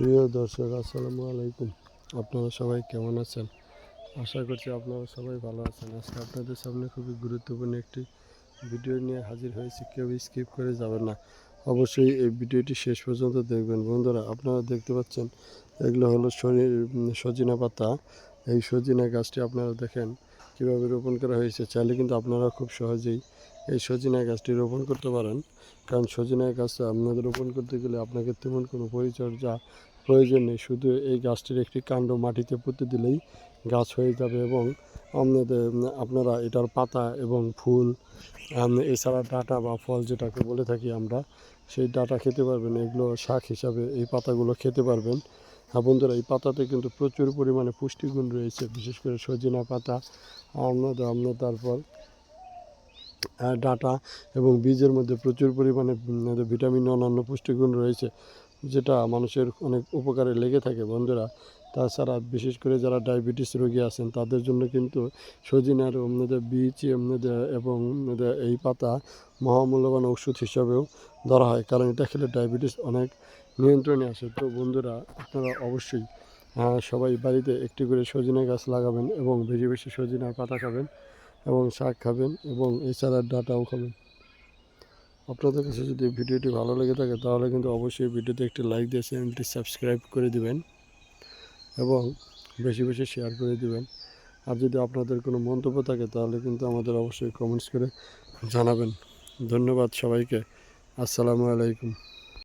প্রিয় দর্শক, আসসালামু আলাইকুম। আপনারা সবাই কেমন আছেন? আশা করছি আপনারা সবাই ভালো আছেন। আজকে আপনাদের সামনে খুবই গুরুত্বপূর্ণ একটি ভিডিও নিয়ে হাজির হয়েছি। কেউ স্কিপ করে যাবেন না। অবশ্যই এই ভিডিওটি শেষ পর্যন্ত দেখবেন। বন্ধুরা, আপনারা দেখতে পাচ্ছেন, এগুলো হলো সজিনা পাতা। এই সজিনা গাছটি আপনারা দেখেন কীভাবে রোপণ করা হয়েছে চাইলে কিন্তু আপনারা খুব সহজেই এই সজিনা গাছটি রোপণ করতে পারেন। কারণ সজিনা গাছটা আপনাদের রোপণ করতে গেলে আপনাকে তেমন কোনো পরিচর্যা প্রয়োজন নেই। শুধু এই গাছটির একটি কাণ্ড মাটিতে পুঁতে দিলেই গাছ হয়ে যাবে এবং আপনাদের, আপনারা এটার পাতা এবং ফুল এছাড়া ডাটা বা ফল যেটাকে বলে থাকি আমরা, সেই ডাটা খেতে পারবেন। এগুলো শাক হিসাবে এই পাতাগুলো খেতে পারবেন। হ্যাঁ বন্ধুরা, এই পাতাতে কিন্তু প্রচুর পরিমাণে পুষ্টিগুণ রয়েছে, বিশেষ করে সজিনা পাতা আপনাদের আপনার তারপর ডাঁটা এবং বীজের মধ্যে প্রচুর পরিমাণে ভিটামিন ও অন্যান্য পুষ্টিগুণ রয়েছে, যেটা মানুষের অনেক উপকারে লেগে থাকে বন্ধুরা। তাছাড়া বিশেষ করে যারা ডায়াবেটিস রোগী আছেন, তাদের জন্য কিন্তু সজিনার অন্যদের বীজ আপনাদের এবং এই পাতা মহামূল্যবান ওষুধ হিসাবেও ধরা হয়, কারণ এটা খেলে ডায়াবেটিস অনেক নিয়ন্ত্রণে আসে তো বন্ধুরা, আপনারা অবশ্যই সবাই বাড়িতে একটি করে সজিনা গাছ লাগাবেন এবং বেশি বেশি সজিনার পাতা খাবেন এবং শাক খাবেন এবং এছাড়া ডাটাও খাবেন। আপনাদের কাছে যদি ভিডিওটি ভালো লেগে থাকে, তাহলে কিন্তু অবশ্যই ভিডিওতে একটি লাইক দিয়ে চ্যানেলটি সাবস্ক্রাইব করে দিবেন এবং বেশি বেশি শেয়ার করে দিবেন। আর যদি আপনাদের কোনো মন্তব্য থাকে, তাহলে কিন্তু আমাদের অবশ্যই কমেন্টস করে জানাবেন। ধন্যবাদ সবাইকে। আসসালামু আলাইকুম।